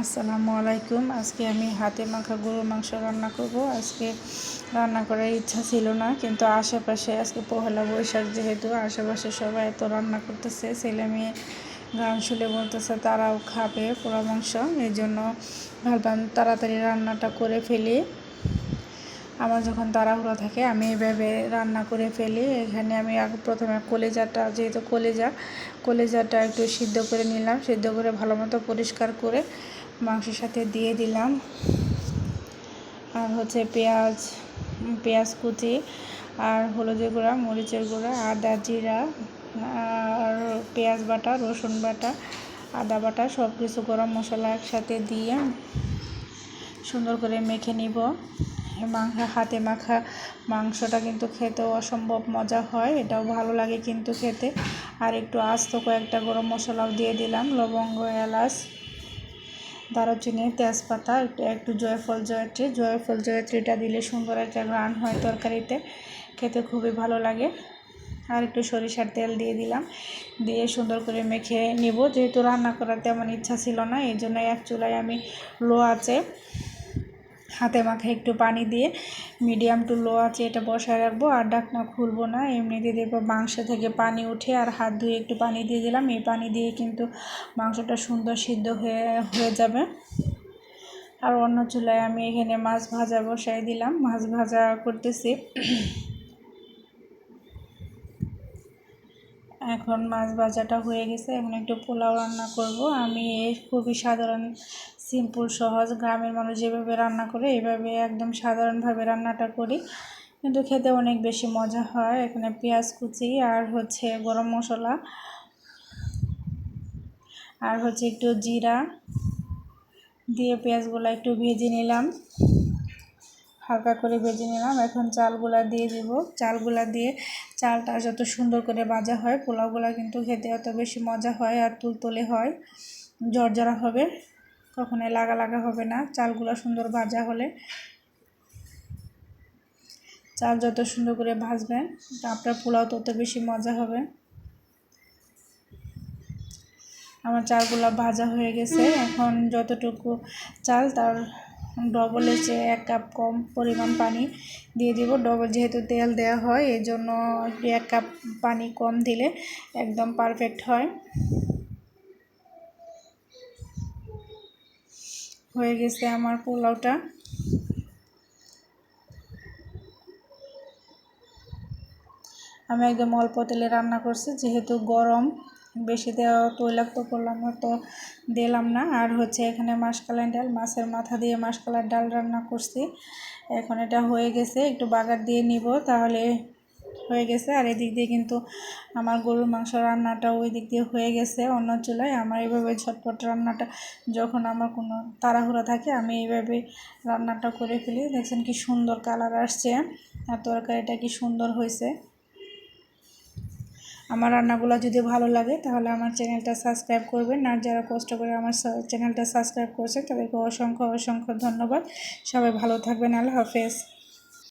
আসসালামু আলাইকুম। আজকে আমি হাতে মাখা গরুর মাংস রান্না করব। আজকে রান্না করার ইচ্ছা ছিল না, কিন্তু আশেপাশে আজকে পহেলা বৈশাখ যেহেতু, আশেপাশে সবাই এত রান্না করতেছে, ছেলে মেয়ে গান শুনে বলতেছে তারাও খাবে পোড়া মাংস। এই জন্য ভাবলাম তাড়াতাড়ি রান্নাটা করে ফেলি। আমার যখন তাড়াহুড়া থাকে, আমি এভাবে রান্না করে ফেলি। এখানে আমি প্রথমে কলেজাটা, যেহেতু কলেজা, কলেজাটা একটু সিদ্ধ করে নিলাম, সিদ্ধ করে ভালো মতো পরিষ্কার করে মাংসের সাথে দিয়ে দিলাম। আর হচ্ছে পেঁয়াজ পেঁয়াজ কুচি, আর হলুদের গুঁড়া, মরিচের গুঁড়া, আদা জিরা, আর পেঁয়াজ বাটা, রসুন বাটা, আদা বাটা সব কিছু গরম মশলা একসাথে দিয়ে সুন্দর করে মেখে নিব। মাংস হাতে মাখা মাংসটা কিন্তু খেতেও অসম্ভব মজা হয়, এটাও ভালো লাগে কিন্তু খেতে। আর একটু আস্ত কয়েকটা গরম মশলাও দিয়ে দিলাম, লবঙ্গ, এলাচ দারুচিনি তেজপাতা, একটু জয়ফল জয়ত্রী। জয়ফল জয়ত্রীটা দিলে সুন্দর একটা রান হয় তরকারিতে। খেতে খুবই ভালো লাগে। আর একটু সরিষার তেল দিয়ে দিলাম। দিয়ে সুন্দর করে মেখে নিব। যেহেতু রান্না করার তেমন ইচ্ছা ছিল না, এই জন্য এক চুলায় আমি লো আছে হাতে মাখে একটু পানি দিয়ে মিডিয়াম টু লো আছে এটা বসায় রাখব, আর ডাকনা খুলবো না। এমনিতে দেখব মাংস থেকে পানি উঠে আর হাত ধুয়ে একটু পানি দিয়ে দিলাম। এই পানি দিয়ে কিন্তু মাংসটা সুন্দর সিদ্ধ হয়ে হয়ে যাবে। আর অন্য চুলায় আমি এখানে মাছ ভাজা বসাই দিলাম। মাছ ভাজা করতেছি। এখন মাছ ভাজাটা হয়ে গেছে। এখন একটু পোলাও রান্না করব। আমি এই খুবই সাধারণ সিম্পল সহজ, গ্রামের মানুষ যেভাবে রান্না করে এইভাবে একদম সাধারণভাবে রান্নাটা করি। কিন্তু খেতে অনেক বেশি মজা হয়। এখানে পেঁয়াজ কুচি আর হচ্ছে গরম মশলা আর হচ্ছে একটু জিরা দিয়ে পেঁয়াজগুলো একটু ভেজে নিলাম। হালকা করে ভেজে নিলাম। এখন চালগুলা দিয়ে দিব। চালগুলা দিয়ে চালটা যত সুন্দর করে ভাজা হয় পোলাওগুলা কিন্তু খেতে অত বেশি মজা হয় আর তুলতুলে হয় জর্জরা হবে কখনোই লাগা লাগা হবে না। চালগুলো সুন্দর ভাজা হলে চাল যত সুন্দর করে ভাজবেন আপনার পোলাও তত বেশি মজা হবে। আমার চালগুলো ভাজা হয়ে গেছে। এখন যতটুকু চাল তার ডবলের চেয়ে এক কাপ কম পরিমাণ পানি দিয়ে দিব। ডবল যেহেতু তেল দেওয়া হয় এই জন্য এক কাপ পানি কম দিলে একদম পারফেক্ট হয়। হয়ে গেছে আমার পোলাওটা। আমি একদম অল্প তেলে রান্না করছি, যেহেতু গরম। বেশি দেওয়া তৈলাক্ত করলাম তো দিলাম না। আর হচ্ছে এখানে মাসকালাই ডাল, মাছের মাথা দিয়ে মাসকালার ডাল রান্না করছি। এখন এটা হয়ে গেছে, একটু বাগার দিয়ে নিব, তাহলে হয়ে গেছে। আর এদিক দিয়ে কিন্তু আমার গরুর মাংস রান্নাটা ওই দিক দিয়ে হয়ে গেছে, অন্য চুলায়। আমার এইভাবে ঝটপট রান্নাটা, যখন আমার কোনো তাড়াহুড়া থাকে, আমি এইভাবে রান্নাটা করে ফেলি। দেখছেন কি সুন্দর কালার আসছে, আর তরকারিটা কি সুন্দর হয়েছে। আমার রান্নাগুলো যদি ভালো লাগে, তাহলে আমার চ্যানেলটা সাবস্ক্রাইব করবেন। আর যারা কষ্ট করে আমার চ্যানেলটা সাবস্ক্রাইব করছে, তাদেরকে অসংখ্য অসংখ্য ধন্যবাদ। সবাই ভালো থাকবেন। আল্লাহ হাফেজ।